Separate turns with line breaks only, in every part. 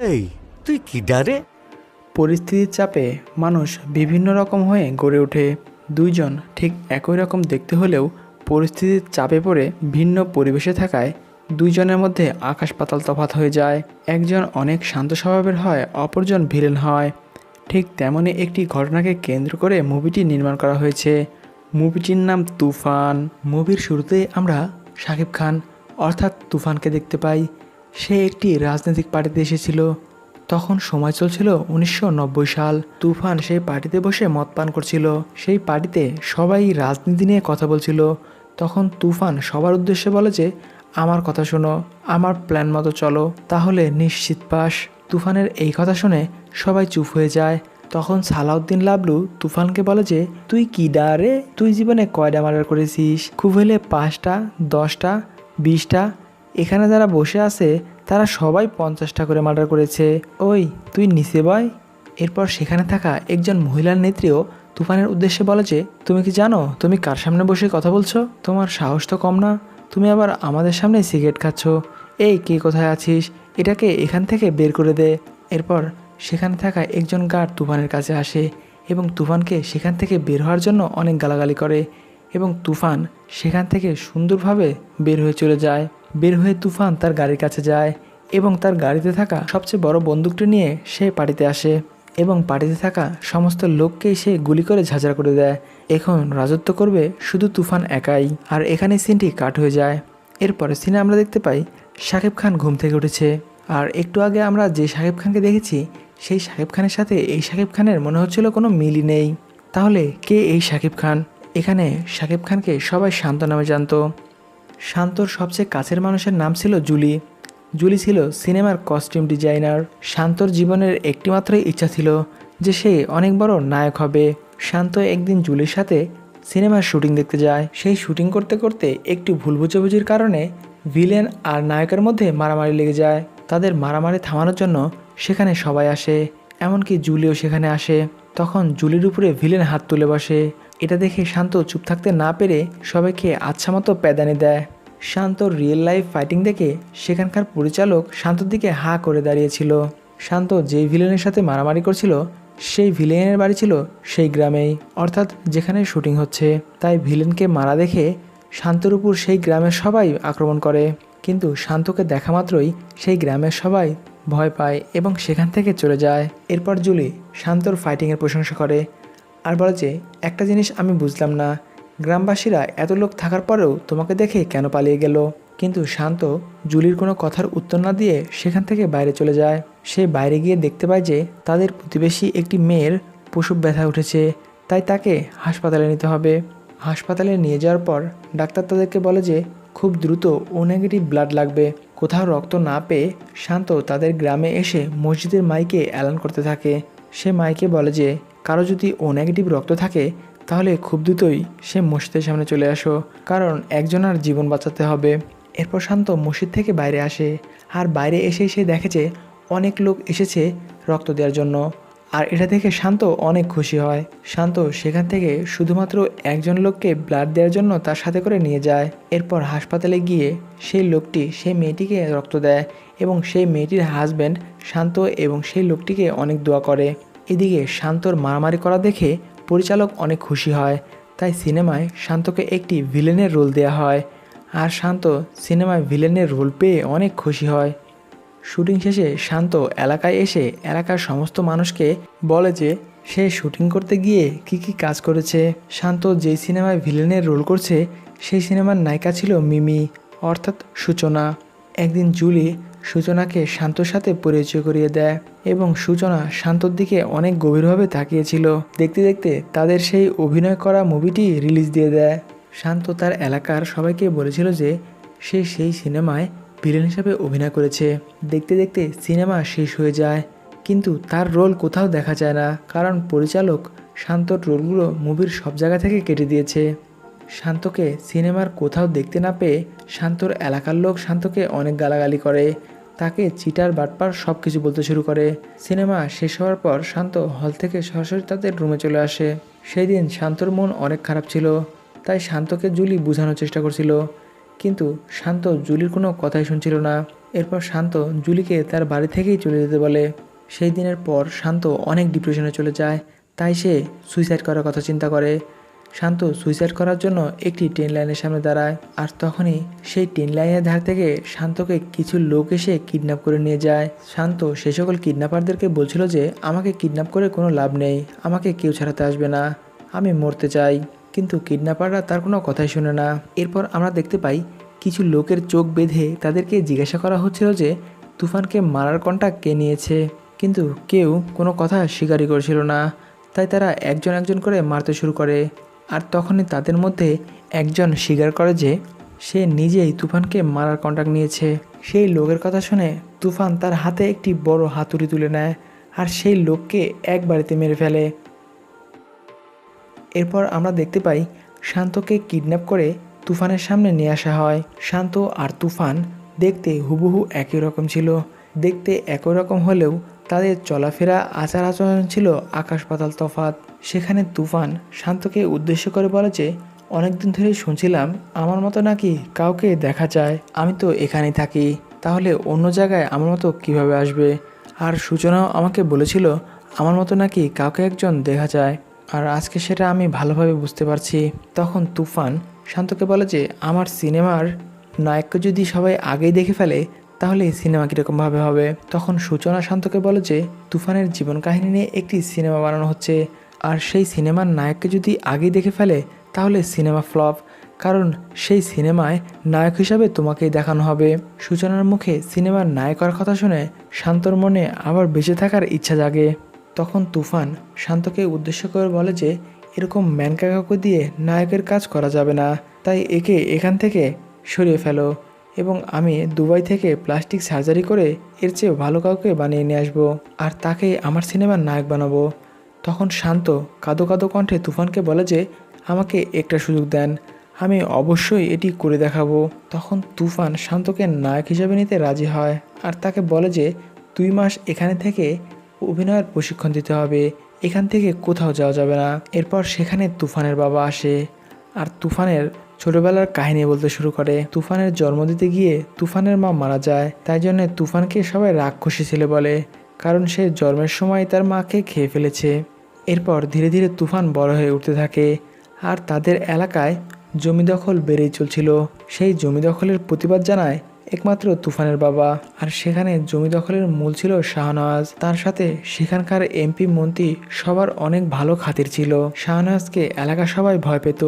এই, তুই কি ডারে
পরিস্থিতির চাপে মানুষ বিভিন্ন রকম হয়ে গড়ে ওঠে। দুইজন ঠিক একই রকম দেখতে হলেও পরিস্থিতির চাপে পড়ে ভিন্ন পরিবেশে থাকায় দুইজনের মধ্যে আকাশ পাতাল তফাত হয়ে যায়। একজন অনেক শান্ত স্বভাবের হয়, অপরজন ভিলেন হয়। ঠিক তেমনই একটি ঘটনাকে কেন্দ্র করে মুভিটি নির্মাণ করা হয়েছে। মুভিটির নাম তুফান। মুভির শুরুতেই আমরা শাকিব খান, অর্থাৎ তুফানকে দেখতে পাই। সে একটি রাজনৈতিক পার্টিতে এসেছিল। তখন সময় চলছিল উনিশশো নব্বই সাল। তুফান সেই পার্টিতে বসে মদ পান করছিল। সেই পার্টিতে সবাই রাজনীতি নিয়ে কথা বলছিল। তখন তুফান সবার উদ্দেশ্যে বলে যে, আমার কথা শোনো, আমার প্ল্যান মতো চলো, তাহলে নিশ্চিত পাস। তুফানের এই কথা শুনে সবাই চুপ হয়ে যায়। তখন সালাউদ্দিন লাবলু তুফানকে বলে যে, তুই কি ডারে? তুই জীবনে কয়টা মার্ডার করেছিস? খুব হলে পাঁচটা, দশটা, বিশটা এখানে যারা বসে আছে, তারা সবাই পঞ্চাশটা করে মার্ডার করেছে। ওই, তুই নিচে বয়। এরপর সেখানে থাকা একজন মহিলার নেত্রীও তুফানের উদ্দেশ্যে বলে যে, তুমি কি জানো? তুমি কার সামনে বসে কথা বলছো? তোমার সাহস তো কম না। তুমি আবার আমাদের সামনে সিগারেট খাচ্ছ। এই, কে কোথায় আছিস? এটাকে এখান থেকে বের করে দে। এরপর সেখানে থাকা একজন গার্ড তুফানের কাছে আসে এবং তুফানকে সেখান থেকে বের হওয়ার জন্য অনেক গালাগালি করে। এবং তুফান সেখান থেকে সুন্দরভাবে বের হয়ে চলে যায়। বের হয়ে তুফান তার গাড়ির কাছে যায় এবং তার গাড়িতে থাকা সবচেয়ে বড় বন্দুকটি নিয়ে সে পার্টিতে আসে এবং পার্টিতে থাকা সমস্ত লোককেই সে গুলি করে ঝাঁঝরা করে দেয়। এখন রাজত্ব করবে শুধু তুফান একাই। আর এখানে সিনটি কাট হয়ে যায়। এরপরে সিনে আমরা দেখতে পাই শাকিব খান ঘুম থেকে উঠেছে। আর একটু আগে আমরা যে শাকিব খানকে দেখেছি, সেই শাকিব খানের সাথে এই শাকিব খানের মনে হচ্ছিল কোনো মিলই নেই। তাহলে কে এই শাকিব খান? এখানে শাকিব খানকে সবাই শান্ত নামে জানতো। শান্তর সবচেয়ে কাছের মানুষের নাম ছিল জুলি। জুলি ছিল সিনেমার কস্টিউম ডিজাইনার শান্তর জীবনের একটিমাত্রই ইচ্ছা ছিল যে সে অনেক বড় নায়ক হবে। শান্ত একদিন জুলির সাথে সিনেমার শুটিং দেখতে যায়। সেই শুটিং করতে করতে একটি ভুল বুঝাবুঝির কারণে ভিলেন আর নায়কের মধ্যে মারামারি লেগে যায়। তাদের মারামারি থামানোর জন্য সেখানে সবাই আসে। এমনকি জুলিও সেখানে আসে। তখন জুলির উপরে ভিলেন হাত তুলে বসে। এটা দেখে শান্ত চুপ থাকতে না পেরে সবাইকে আচ্ছা মতো প্যাদানি দেয়। শান্ত রিয়েল লাইফ ফাইটিং দেখে সেখানকার পরিচালক শান্তর দিকে হা করে দাঁড়িয়েছিল। শান্ত যেই ভিলেনের সাথে মারামারি করছিল, সেই ভিলেনের বাড়ি ছিল সেই গ্রামেই, অর্থাৎ যেখানে শুটিং হচ্ছে। তাই ভিলেনকে মারা দেখে শান্তর উপর সেই গ্রামের সবাই আক্রমণ করে। কিন্তু শান্তকে দেখা মাত্রই সেই গ্রামের সবাই ভয় পায় এবং সেখান থেকে চলে যায়। এরপর জুলি শান্তর ফাইটিংয়ের প্রশংসা করে। আর বলে যে, একটা জিনিস আমি বুঝলাম না। গ্রামবাসীরা এত লোক থাকার পরেও তোমাকে দেখে কেন পালিয়ে গেল? কিন্তু শান্ত জুলির কোনো কথার উত্তর না দিয়ে সেখান থেকে বাইরে চলে যায়। সে বাইরে গিয়ে দেখতে পায় যে, তাদের প্রতিবেশী একটি মেয়ের প্রসব ব্যথা উঠেছে। তাই তাকে হাসপাতালে নিতে হবে। হাসপাতালে নিয়ে যাওয়ার পর ডাক্তার তাদেরকে বলে যে, খুব দ্রুত ও নেগেটিভ ব্লাড লাগবে। কোথাও রক্ত না পেয়ে শান্ত তাদের গ্রামে এসে মসজিদের মাইকে অ্যালান করতে থাকে। সে মাইকে বলে যে, কারও যদি ও নেগেটিভ রক্ত থাকে, তাহলে খুব দ্রুতই সে মসজিদের সামনে চলে আসো। কারণ একজনের জীবন বাঁচাতে হবে। এরপর শান্ত মসজিদ থেকে বাইরে আসে। আর বাইরে এসে সে দেখে যে, অনেক লোক এসেছে রক্ত দেওয়ার জন্য। আর এটা দেখে শান্ত অনেক খুশি হয়। শান্ত সেখান থেকে শুধুমাত্র একজন লোককে ব্লাড দেওয়ার জন্য তার সাথে করে নিয়ে যায়। এরপর হাসপাতালে গিয়ে সেই লোকটি সেই মেয়েটিকে রক্ত দেয় এবং সেই মেয়েটির হাজব্যান্ড শান্ত এবং সেই লোকটিকে অনেক দোয়া করে। এদিকে শান্তর মারামারি করা দেখে পরিচালক অনেক খুশি হয়। তাই সিনেমায় শান্তকে একটি ভিলেনের রোল দেওয়া হয়। আর শান্ত সিনেমায় ভিলেনের রোল পেয়ে অনেক খুশি হয়। শুটিং শেষে শান্ত এলাকায় এসে এলাকার সমস্ত মানুষকে বলে যে সে শুটিং করতে গিয়ে কি কি কাজ করেছে। শান্ত যেই সিনেমায় ভিলেনের রোল করছে, সেই সিনেমার নায়িকা ছিল মিমি, অর্থাৎ সূচনা। একদিন জুলি সূচনাকে শান্তর সাথে পরিচয় করিয়ে দেয় এবং সূচনা শান্তর দিকে অনেক গভীরভাবে তাকিয়েছিল। দেখতে দেখতে তাদের সেই অভিনয় করা মুভিটি রিলিজ দিয়ে দেয়। শান্ত তার এলাকার সবাইকে বলেছিল যে সে সেই সিনেমায় ভিলেন হিসাবে অভিনয় করেছে। দেখতে দেখতে সিনেমা শেষ হয়ে যায়, কিন্তু তার রোল কোথাও দেখা যায় না, কারণ পরিচালক শান্তর রোলগুলো মুভির সব জায়গা থেকে কেটে দিয়েছে। শান্তকে সিনেমার কোথাও দেখতে না পেয়ে শান্তর এলাকার লোক শান্তকে অনেক গালাগালি করে, তাকে চিটার বাটপার সব কিছু বলতে শুরু করে। সিনেমা শেষ হওয়ার পর শান্ত হল থেকে সরাসরি তাদের রুমে চলে আসে। সেই দিন শান্তর মন অনেক খারাপ ছিল, তাই শান্তকে জুলি বোঝানোর চেষ্টা করছিল। কিন্তু শান্ত জুলির কোনো কথাই শুনছিল না। এরপর শান্ত জুলিকে তার বাড়ি থেকেই চলে যেতে বলে। সেই দিনের পর শান্ত অনেক ডিপ্রেশনে চলে যায়, তাই সে সুইসাইড করার কথা চিন্তা করে। শান্ত সুইসাইড করার জন্য একটি ট্রেন লাইনের সামনে দাঁড়ায়, আর তখনই সেই ট্রেন লাইনের ধার থেকে শান্তকে কিছু লোক এসে কিডন্যাপ করে নিয়ে যায়। শান্ত সে সকল কিডন্যাপারদেরকে বলছিল যে, আমাকে কিডন্যাপ করে কোনো লাভ নেই, আমাকে কেউ ছাড়াতে আসবে না, আমি মরতে চাই। কিন্তু কিডন্যাপাররা তার কোনো কথাই শুনে না। এরপর আমরা দেখতে পাই কিছু লোকের চোখ বেঁধে তাদেরকে জিজ্ঞাসা করা হচ্ছিল যে, তুফানকে মারার কন্টাক্ট কে নিয়েছে? কিন্তু কেউ কোনো কথা স্বীকারই করছিল না। তাই তারা একজন একজন করে মারতে শুরু করে। আর তখনই তাদের মধ্যে একজন স্বীকার করে যে, সে নিজেই তুফানকে মারার কন্টাক্ট নিয়েছে। সেই লোকের কথা শুনে তুফান তার হাতে একটি বড় হাতুড়ি তুলে নেয় আর সেই লোককে এক বাড়িতে মেরে ফেলে। এরপর আমরা দেখতে পাই শান্তকে কিডন্যাপ করে তুফানের সামনে নিয়ে আসা হয়। শান্ত আর তুফান দেখতে হুবহু একই রকম ছিল। দেখতে একই রকম হলেও তাদের চলাফেরা আচার আচরণ ছিল আকাশ পাতাল তফাত সেখানে তুফান শান্তকে উদ্দেশ্য করে বলে যে, অনেকদিন ধরেই শুনছিলাম আমার মতো নাকি কাউকে দেখা যায়। আমি তো এখানেই থাকি। তাহলে অন্য জায়গায় আমার মতো কীভাবে আসবে? আর সূচনাও আমাকে বলেছিল, আমার মতো নাকি কাউকে একজন দেখা যায়। আর আজকে সেটা আমি ভালোভাবে বুঝতে পারছি। তখন তুফান শান্তকে বলে যে, আমার সিনেমার নায়ককে যদি সবাই আগেই দেখে ফেলে, তাহলে এই সিনেমা কীরকমভাবে হবে? তখন সূচনা শান্তকে বলে যে, তুফানের জীবন কাহিনী নিয়ে একটি সিনেমা বানানো হচ্ছে। আর সেই সিনেমার নায়ককে যদি আগেই দেখে ফেলে, তাহলে সিনেমা ফ্লপ। কারণ সেই সিনেমায় নায়ক হিসাবে তোমাকেই দেখানো হবে। সূচনার মুখে সিনেমার নায়কের কথা শুনে শান্তর মনে আবার বেঁচে থাকার ইচ্ছা জাগে। তখন তুফান শান্তকে উদ্দেশ্য করে বলে যে, এরকম ম্যানকা কাউকে দিয়ে নায়কের কাজ করা যাবে না। তাই একে এখান থেকে সরিয়ে ফেলো এবং আমি দুবাই থেকে প্লাস্টিক সার্জারি করে এর চেয়ে ভালো কাউকে বানিয়ে নিয়ে আসব আর তাকে আমার সিনেমার নায়ক বানাবো। তখন শান্ত কাদো কাদো কণ্ঠে তুফানকে বলে যে, আমাকে একটা সুযোগ দেন। আমি অবশ্যই এটি করে দেখাবো। তখন তুফান শান্তকে নায়ক হিসেবে নিতে রাজি হয় আর তাকে বলে যে দুই মাস এখানে থেকে অভিনয়ের প্রশিক্ষণ দিতে হবে। এখান থেকে কোথাও যাওয়া যাবে না। এরপর সেখানে তুফানের বাবা আসে। আর তুফানের ছোটবেলার কাহিনী বলতে শুরু করে। তুফানের জন্ম দিতে গিয়ে তুফানের মা মারা যায়। তাই জন্য তুফানকে সবাই রাক্ষসী ছেলে বলে। কারণ সে জন্মের সময় তার মাকে খেয়ে ফেলেছে। এরপর ধীরে ধীরে তুফান বড় হয়ে উঠতে থাকে। আর তাদের এলাকায় জমি দখল বেড়েই চলছিল। সেই জমি দখলের প্রতিবাদ জানায় একমাত্র তুফানের বাবা। আর সেখানে জমি দখলের মূল ছিল শাহনওয়াজ। তার সাথে সেখানকার এমপি মন্ত্রী সবার অনেক ভালো খাতির ছিল। শাহনওয়াজকে এলাকা সবাই ভয় পেত।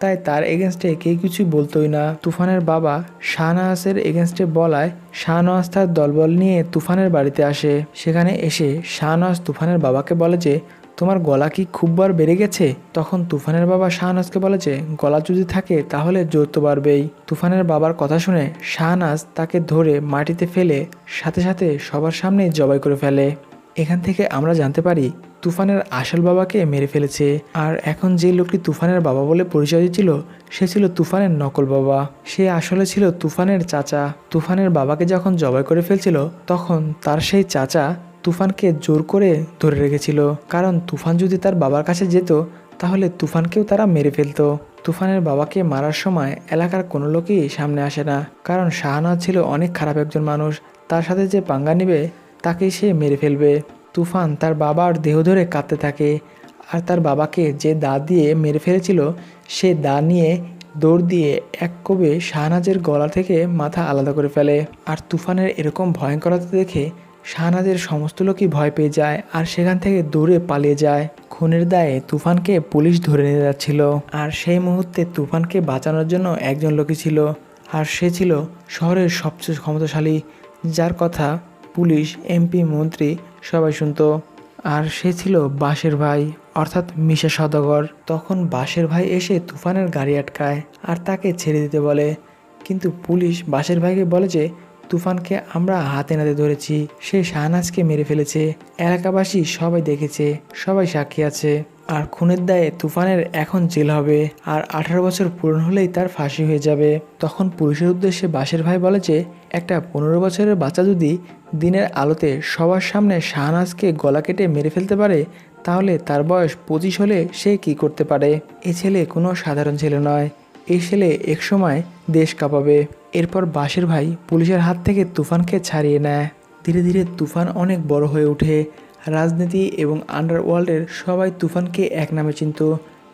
তাই তার এগেনস্টে কেউ কিছু বলতোই না। তুফানের বাবা শাহনওয়াজের এগেনস্টে বলায় শাহনওয়াজ তার দলবল নিয়ে তুফানের বাড়িতে আসে। সেখানে এসে শাহনওয়াজ তুফানের বাবাকে বলে যে তোমার গলা কি খুববার বেড়ে গেছে? তখন তুফানের বাবা শাহনাজকে বলে যে, গলা যদি থাকে তাহলে জোর তো বাড়বেই। তুফানের বাবার কথা শুনে শাহনাজ তাকে ধরে মাটিতে ফেলে সাথে সাথে সবার সামনে জবাই করে ফেলে। এখান থেকে আমরা জানতে পারি, তুফানের আসল বাবাকে মেরে ফেলেছে। আর এখন যে লোকটি তুফানের বাবা বলে পরিচয় দিচ্ছিল সে ছিল তুফানের নকল বাবা। সে আসলে ছিল তুফানের চাচা। তুফানের বাবাকে যখন জবাই করে ফেলছিল, তখন তার সেই চাচা তুফানকে জোর করে ধরে রেখেছিল। কারণ তুফান যদি তার বাবার কাছে যেত, তাহলে তুফানকেও তারা মেরে ফেলতো। তুফানের বাবাকে মারার সময় এলাকার কোনো লোকই সামনে আসে না। কারণ শাহনাজ ছিল অনেক খারাপ একজন মানুষ। তার সাথে যে পাঙ্গা নিবে, তাকেই সে মেরে ফেলবে। তুফান তার বাবার দেহ ধরে কাঁদতে থাকে। আর তার বাবাকে যে দা দিয়ে মেরে ফেলেছিল, সে দা নিয়ে দৌড় দিয়ে এক কোবে শাহনাজের গলা থেকে মাথা আলাদা করে ফেলে। আর তুফানের এরকম ভয়ঙ্করতা দেখে শাহনাজের সমস্ত লোকই ভয় পেয়ে যায় আর সেখান থেকে দৌড়ে পালিয়ে যায়। খুনের দায়ে তুফানকে পুলিশ ধরে নিয়ে যাচ্ছিল। আর সেই মুহূর্তে তুফানকে বাঁচানোর জন্য একজন লোকই ছিল। আর সে ছিল শহরের সবচেয়ে ক্ষমতাশালী, যার কথা পুলিশ, এমপি, মন্ত্রী সবাই শুনতো। আর সে ছিল বাসের ভাই, অর্থাৎ মিশা সদাগর তখন বাসের ভাই এসে তুফানের গাড়ি আটকায় আর তাকে ছেড়ে দিতে বলে। কিন্তু পুলিশ বাসের ভাইকে বলে যে তুফানকে আমরা হাতে নাতে ধরেছি। সে শাহনাজকে মেরে ফেলেছে। এলাকাবাসী সবাই দেখেছে, সবাই সাক্ষী আছে। আর খুনের দায়ে তুফানের এখন জেল হবে। আর আঠারো বছর পূরণ হলেই তার ফাঁসি হয়ে যাবে। তখন পুলিশের উদ্দেশ্যে বাসের ভাই বলে যে, একটা পনেরো বছরের বাচ্চা যদি দিনের আলোতে সবার সামনে শাহনাজকে গলা কেটে মেরে ফেলতে পারে, তাহলে তার বয়স পঁচিশ হলে সে কি করতে পারে? এ ছেলে কোনো সাধারণ ছেলে নয়। এই ছেলে একসময় দেশ কাঁপাবে। এরপর বাসের ভাই পুলিশের হাত থেকে তুফানকে ছাড়িয়ে নেয়। ধীরে ধীরে তুফান অনেক বড় হয়ে ওঠে। রাজনীতি এবং আন্ডারওয়ার্ল্ডের সবাই তুফানকে এক নামে চিনত।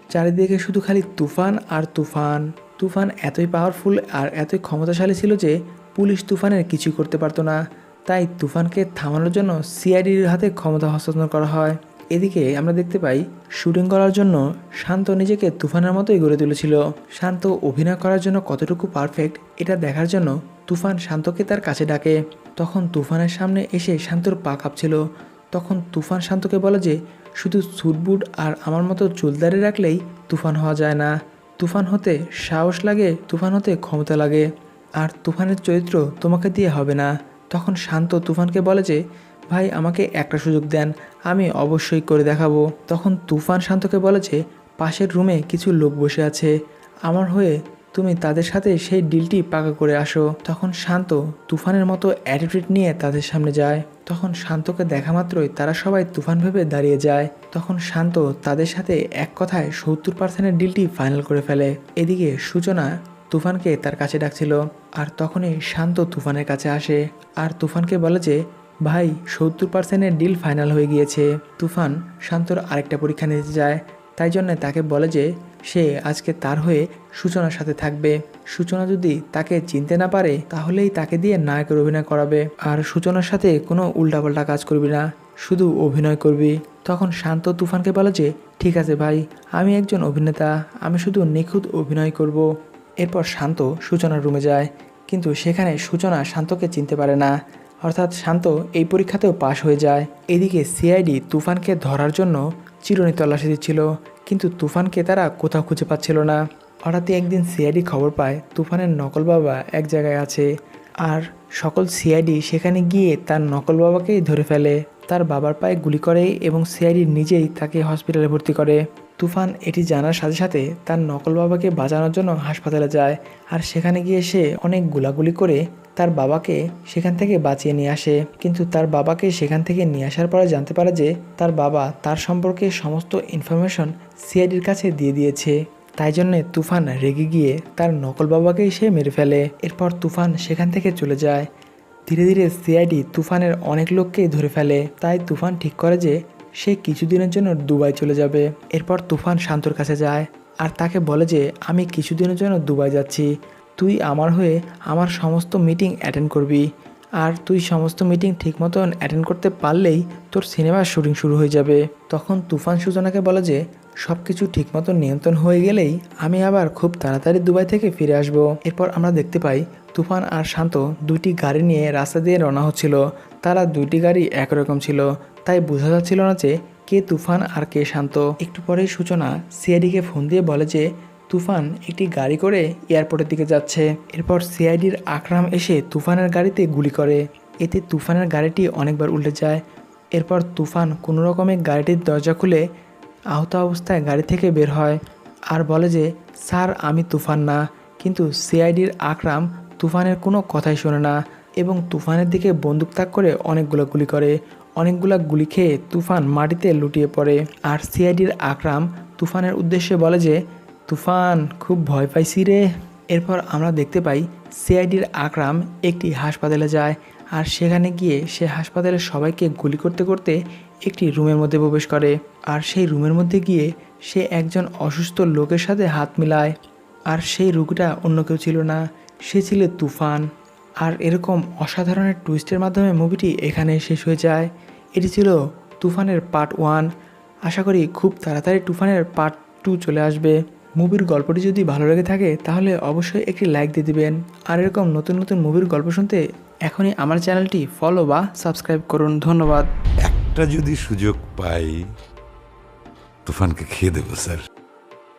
চারিদিকে শুধু খালি তুফান আর তুফান। তুফান এতই পাওয়ারফুল আর এতই ক্ষমতাশালী ছিল যে পুলিশ তুফানের কিছু করতে পারতো না। তাই তুফানকে থামানোর জন্য সিআইডির হাতে ক্ষমতা হস্তান্তর করা হয়। এদিকে আমরা দেখতে পাই শুটিং করার জন্য শান্ত নিজেকে তুফানের মতোই গড়ে তুলেছিল। শান্ত অভিনয় করার জন্য কতটুকু পারফেক্ট এটা দেখার জন্য তুফান শান্তকে তার কাছে ডাকে। তখন তুফানের সামনে এসে শান্তর পা কাঁপছিল। তখন তুফান শান্তকে বলে যে, শুধু সুটবুট আর আমার মতো চুলদারি রাখলেই তুফান হওয়া যায় না। তুফান হতে সাহস লাগে, তুফান হতে ক্ষমতা লাগে। আর তুফানের চরিত্র তোমাকে দিয়ে হবে না। তখন শান্ত তুফানকে বলে যে ভাই, আমাকে একটা সুযোগ দেন। আমি অবশ্যই করে দেখাবো। তখন তুফান শান্তকে বলে যে, পাশের রুমে কিছু লোক বসে আছে। আমার হয়ে তুমি তাদের সাথে সেই ডিলটি পাকা করে আসো। তখন শান্ত তুফানের মতো অ্যাটিটিউড নিয়ে তাদের সামনে যায়। তখন শান্তকে দেখা মাত্রই তারা সবাই তুফান ভেবে দাঁড়িয়ে যায়। তখন শান্ত তাদের সাথে এক কথায় সত্তর পার্সেন্টের ডিলটি ফাইনাল করে ফেলে। এদিকে সূচনা তুফানকে তার কাছে ডাকছিল। আর তখনই শান্ত তুফানের কাছে আসে। আর তুফানকে বলে যে ভাই, সত্তর পার্সেন্টের ডিল ফাইনাল হয়ে গিয়েছে। তুফান শান্তর আরেকটা পরীক্ষা নিতে যায়। তাই জন্য তাকে বলে যে, সে আজকে তার হয়ে সূচনার সাথে থাকবে। সূচনা যদি তাকে চিনতে না পারে, তাহলেই তাকে দিয়ে নায়কের অভিনয় করাবে। আর সূচনার সাথে কোনো উল্টাপাল্টা কাজ করবি না, শুধু অভিনয় করবি। তখন শান্ত তুফানকে বলে যে, ঠিক আছে ভাই, আমি একজন অভিনেতা, আমি শুধু নিখুঁত অভিনয় করব। এরপর শান্ত সূচনার রুমে যায়। কিন্তু সেখানে সূচনা শান্তকে চিনতে পারে না। অর্থাৎ শান্ত, এই পরীক্ষাতেও পাশ হয়ে যায়। এদিকে সিআইডি তুফানকে ধরার জন্য চিরুনি তল্লাশি দিচ্ছিল, কিন্তু তুফানকে তারা কোথাও খুঁজে পাচ্ছিল না। হঠাৎই একদিন সিআইডি খবর পায়, তুফানের নকল বাবা এক জায়গায় আছে। আর সকল সিআইডি সেখানে গিয়ে তার নকল বাবাকেই ধরে ফেলে। তার বাবার পায়ে গুলি করে এবং সিআইডি নিজেই তাকে হসপিটালে ভর্তি করে। তুফান এটি জানার সাথে সাথে তার নকল বাবাকে বাঁচানোর জন্য হাসপাতালে যায়। আর সেখানে গিয়ে সে অনেক গুলাগুলি করে তার বাবাকে সেখান থেকে বাঁচিয়ে নিয়ে আসে। কিন্তু তার বাবাকে সেখান থেকে নিয়ে আসার পরে জানতে পারে যে তার বাবা তার সম্পর্কে সমস্ত ইনফরমেশন সিআইডির কাছে দিয়ে দিয়েছে। তাই জন্যে তুফান রেগে গিয়ে তার নকল বাবাকেই সে মেরে ফেলে। এরপর তুফান সেখান থেকে চলে যায়। ধীরে ধীরে সিআইডি তুফানের অনেক লোককেই ধরে ফেলে। তাই তুফান ঠিক করে যে সে কিছুদিনের জন্য দুবাই চলে যাবে। এরপর তুফান শান্তর কাছে যায়। আর তাকে বলে যে, আমি কিছুদিনের জন্য দুবাই যাচ্ছি। তুই আমার হয়ে আমার সমস্ত মিটিং অ্যাটেন্ড করবি। আর তুই সমস্ত মিটিং ঠিক মতন অ্যাটেন্ড করতে পারলেই তোর সিনেমার শুটিং শুরু হয়ে যাবে। তখন তুফান সূচনাকে বলে যে সব কিছু ঠিক মতন নিয়ন্ত্রণ হয়ে গেলেই আমি আবার খুব তাড়াতাড়ি দুবাই থেকে ফিরে আসব। এরপর আমরা দেখতে পাই তুফান আর শান্ত দুইটি গাড়ি নিয়ে রাস্তা দিয়ে রওনা হচ্ছিল। তারা দুইটি গাড়ি একরকম ছিল। তাই বোঝা যাচ্ছিল না যে কে তুফান আর কে শান্ত। একটু পরেই সূচনা সিআইডিকে ফোন দিয়ে বলে যে তুফান একটি গাড়ি করে এয়ারপোর্টের দিকে যাচ্ছে। এরপর সিআইডির আকরাম এসে তুফানের গাড়িতে গুলি করে। এতে তুফানের গাড়িটি অনেকবার উল্টে যায়। এরপর তুফান কোনো রকমে গাড়িটির দরজা খুলে আহত অবস্থায় গাড়ি থেকে বের হয় আর বলে যে, স্যার, আমি তুফান না। কিন্তু সিআইডির আকরাম তুফানের কোনো কথাই শোনে না এবং তুফানের দিকে বন্দুক তাক করে অনেকগুলো গুলি করে। অনেকগুলো গুলি খেয়ে তুফান মাটিতে লুটিয়ে পড়ে। আর সিআইডির আকরাম তুফানের উদ্দেশ্যে বলে যে তুফান, খুব ভয় পাইছি রে। এরপর আমরা দেখতে পাই সিআইডির আকরাম একটি হাসপাতালে যায় আর সেখানে গিয়ে সে হাসপাতালের সবাইকে গুলি করতে করতে একটি রুমের মধ্যে প্রবেশ করে। আর সেই রুমের মধ্যে গিয়ে সে একজন অসুস্থ লোকের সাথে হাত মিলায়। আর সেই রোগীটা অন্য কেউ ছিল না, সে ছিল তুফান। আর এরকম অসাধারণের টুইস্টের মাধ্যমে মুভিটি এখানে শেষ হয়ে যায়। এটি ছিল তুফানের পার্ট ওয়ান আশা করি খুব তাড়াতাড়ি তুফানের পার্ট টু চলে আসবে। মুভির গল্পটি যদি ভালো লেগে থাকে, তাহলে অবশ্যই একটি লাইক দিয়ে দিবেন। আর এরকম নতুন নতুন মুভির গল্প শুনতে এখনই আমার চ্যানেলটি ফলো বা সাবস্ক্রাইব করুন। ধন্যবাদ।
একটা যদি সুযোগ পাই, তুফানকে খেয়ে দেবো, স্যার।